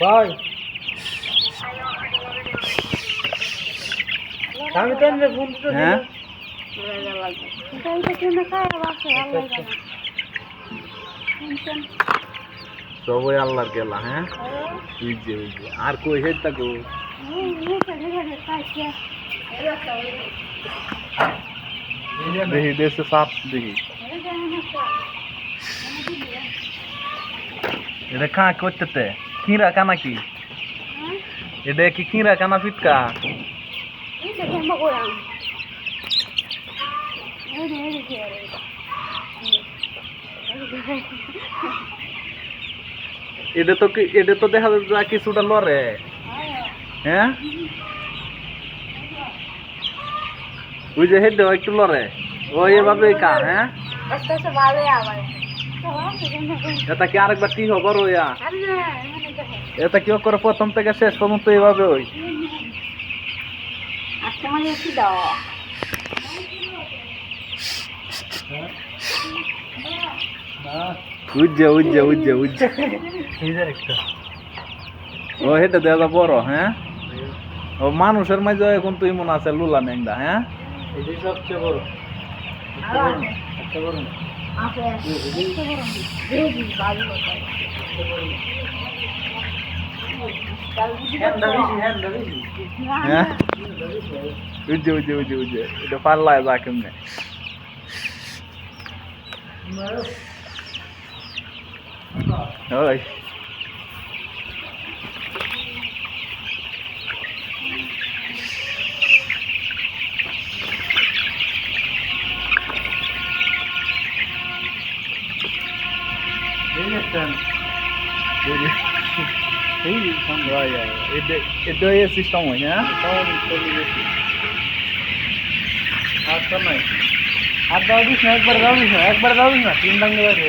ভাই আমি তো এমনি ফোন তো হ্যাঁ সবই আল্লাহর কেলা হ্যাঁ? বুঝছে বুঝছে। আর কই হেড থাকো? দেখি দেশে সাপ দেখি। এটা খা করতে কিরা কানা কি? এটা কি কিরা কানা ফিটকা? এটা? তো এটা তো দেখা যাচ্ছে যা কিছুটা লড়ে। হ্যাঁ? ওই যে হেড একটু লড়ে। ও এভাবে কা হ্যাঁ? এটা কি আরেকবার কি হবে রইয়া এটা কি করে প্রথম থেকে শেষ পর্যন্ত এভাবে ওই উজ্জে উজ্জে উজ্জে উজ্জে ও হেটা দেওয়া বড় হ্যাঁ? ও মানুষের মাঝে এখন তুই মনে আছে লুলা নেংদা হ্যাঁ? সবচেয়ে বড়। হ্যাঁ উজ্জে উজ্জে উজ্জে উজ্জে। এটা পাল্লায় যা কেমনে। ওই। এই একটা এই ভাই এটা এটা এই সিস্টেম হয় হ্যাঁ তাও চলে গেছি আর তো নাই আর দাও দিস না একবার দাও দিস না একবার দাও দিস না তিন ডাঙ্গে বাড়ি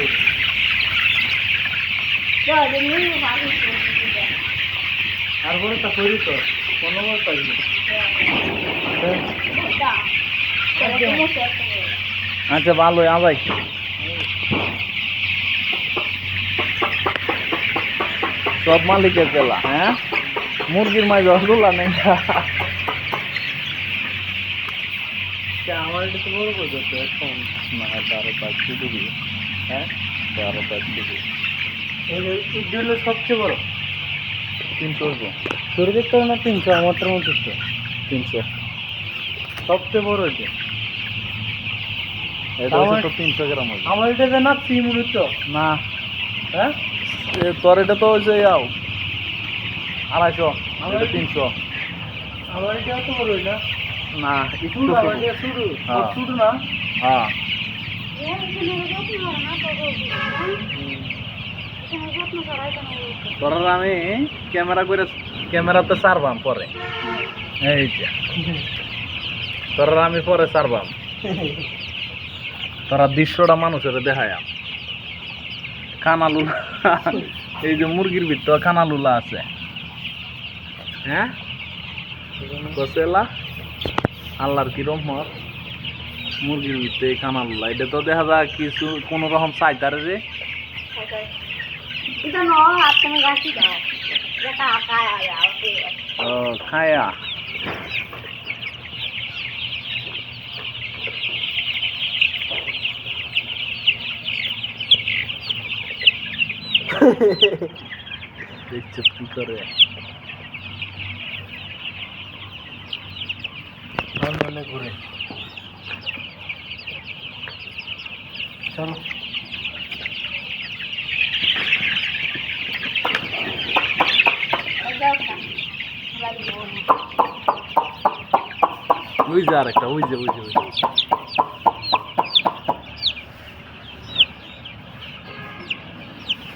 আর বলে তা করি তো কোনো বল পাইনি আচ্ছা ভালো আবাই সব মালিকের পেলা হ্যাঁ? মুরগির মাঝে রসগোল্লা নেই। আমার বড় করে দিতে এখন না তারও হ্যাঁ? তারও সবচেয়ে বড়? তিনশো তোর দেখতে না তিনশো আমারটার মধ্যে তো তিনশো। সবচেয়ে বড় এটা। তিনশো গ্রাম আমার এটা না তিন মিনিট তো। না। হ্যাঁ? তোর এটা তো হচ্ছে ইয়াও। আড়াইশো এটা তিনশো। আমার এটা। বড় না একটু শুরু। হ্যাঁ। শুরু না? হ্যাঁ। তোর আমি ক্যামেরা করে ক্যামেরাতে সারবাম পরে। এই যে। তোর আমি পরে সারবাম। তোরা দৃশ্যটা মানুষের দেখায়াম। কানালুলা এই যে মুরগির ভিতর কানালুলা আছে হ্যাঁ কসেলা আল্লাহর কি রহমত মুরগির ভিতরে কানালুলা এটা তো দেখা যায় কিছু কোনো রকম চাইতারে যে খায়া দেখছ কি করে। মনে ঘুরে চলো। ওই যে আরেকটা, ওই যে ওই যে ওই যে।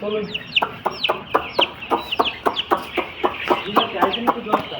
চলো ঠিক আছে আইসেন একটু দশটা